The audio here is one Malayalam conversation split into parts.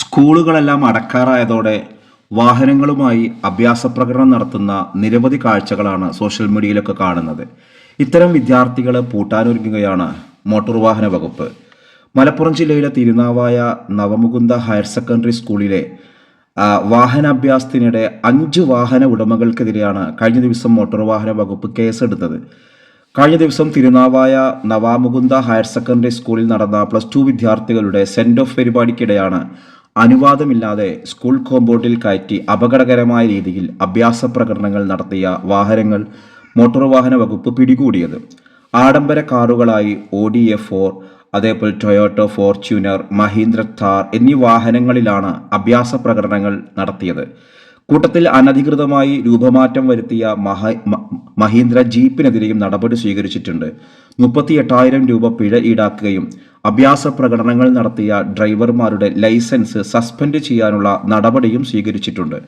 സ്കൂളുകളെല്ലാം അടക്കാറായതോടെ വാഹനങ്ങളുമായി അഭ്യാസ പ്രകടനം നടത്തുന്ന നിരവധി കാഴ്ചകളാണ് സോഷ്യൽ മീഡിയയിലൊക്കെ കാണുന്നത്. ഇത്തരം വിദ്യാർത്ഥികളെ പൂട്ടാനൊരുങ്ങുകയാണ് മോട്ടോർ വാഹന വകുപ്പ്. മലപ്പുറം ജില്ലയിലെ തിരുനാവായ നവമുകുന്ദ ഹയർ സെക്കൻഡറി സ്കൂളിലെ വാഹനാഭ്യാസത്തിനിടെ അഞ്ച് വാഹന ഉടമകൾക്കെതിരെയാണ് കഴിഞ്ഞ ദിവസം മോട്ടോർ വാഹന വകുപ്പ് കേസെടുത്തത്. കഴിഞ്ഞ ദിവസം തിരുനാവായ നവാമുകുന്ദ ഹയർ സെക്കൻഡറി സ്കൂളിൽ നടന്ന പ്ലസ് ടു വിദ്യാർത്ഥികളുടെ സെൻഡ് ഓഫ് പരിപാടിക്കിടെയാണ് അനുവാദമില്ലാതെ സ്കൂൾ കോമ്പൗണ്ടിൽ കയറ്റി അപകടകരമായ രീതിയിൽ അഭ്യാസ പ്രകടനങ്ങൾ നടത്തിയ വാഹനങ്ങൾ മോട്ടോർ വാഹന വകുപ്പ് പിടികൂടിയത്. ആഡംബര കാറുകളായി ഒ ഡി എ ഫോർ അതേപോലെ ടൊയോട്ടോ ഫോർച്യൂണർ മഹീന്ദ്ര താർ എന്നീ വാഹനങ്ങളിലാണ് അഭ്യാസ പ്രകടനങ്ങൾ നടത്തിയത്. കൂട്ടത്തിൽ അനധികൃതമായി രൂപമാറ്റം വരുത്തിയ മഹ മഹീന്ദ്ര ജീപ്പിനെതിരെയും നടപടി സ്വീകരിച്ചിട്ടുണ്ട്. മുപ്പത്തി എട്ടായിരം രൂപ പിഴ ഈടാക്കുകയും അഭ്യാസ പ്രകടനങ്ങൾ നടത്തിയ ഡ്രൈവർമാരുടെ ലൈസൻസ് സസ്പെൻഡ് ചെയ്യാനുള്ള നടപടിയും സ്വീകരിച്ചിട്ടുണ്ട്.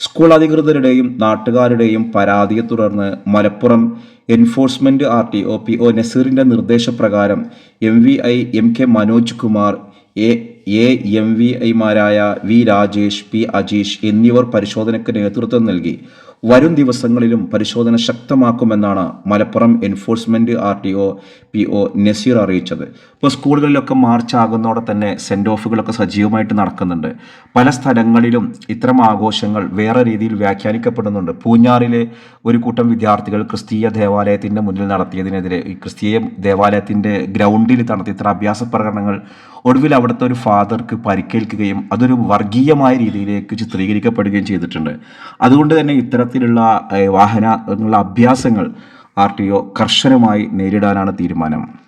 സ്കൂൾ അധികൃതരുടെയും നാട്ടുകാരുടെയും പരാതിയെ തുടർന്ന് Malappuram enforcement R T O P O നസീറിന്റെ നിർദ്ദേശപ്രകാരം M V I M K Manoj Kumar A A M V ഐമാരായ വി രാജേഷ് പി അജീഷ് എന്നിവർ പരിശോധനയ്ക്ക് നേതൃത്വം നൽകി. വരും ദിവസങ്ങളിലും പരിശോധന ശക്തമാക്കുമെന്നാണ് Malappuram enforcement R T O P O Nazeer അറിയിച്ചത്. ഇപ്പോൾ സ്കൂളുകളിലൊക്കെ മാർച്ച് ആകുന്നതോടെ തന്നെ സെൻഡ് ഓഫുകളൊക്കെ സജീവമായിട്ട് നടക്കുന്നുണ്ട്. പല സ്ഥലങ്ങളിലും ഇത്തരം ആഘോഷങ്ങൾ വേറെ രീതിയിൽ വ്യാഖ്യാനിക്കപ്പെടുന്നുണ്ട്. പൂഞ്ഞാറിലെ ഒരു കൂട്ടം വിദ്യാർത്ഥികൾ ക്രിസ്തീയ ദേവാലയത്തിന്റെ മുന്നിൽ നടത്തിയതിനെതിരെ ഈ ക്രിസ്തീയ ദേവാലയത്തിന്റെ ഗ്രൗണ്ടിൽ നടത്തിയ ഇത്തരം അഭ്യാസ പ്രകടനങ്ങൾ ഒടുവിൽ അവിടുത്തെ ഒരു ഫാദർക്ക് പരിക്കേൽക്കുകയും അതൊരു വർഗീയമായ രീതിയിലേക്ക് ചിത്രീകരിക്കപ്പെടുകയും ചെയ്തിട്ടുണ്ട്. അതുകൊണ്ട് തന്നെ ഇത്തരത്തിലുള്ള വാഹന അഭ്യാസങ്ങൾ ആർ കർശനമായി നേരിടാനാണ് തീരുമാനം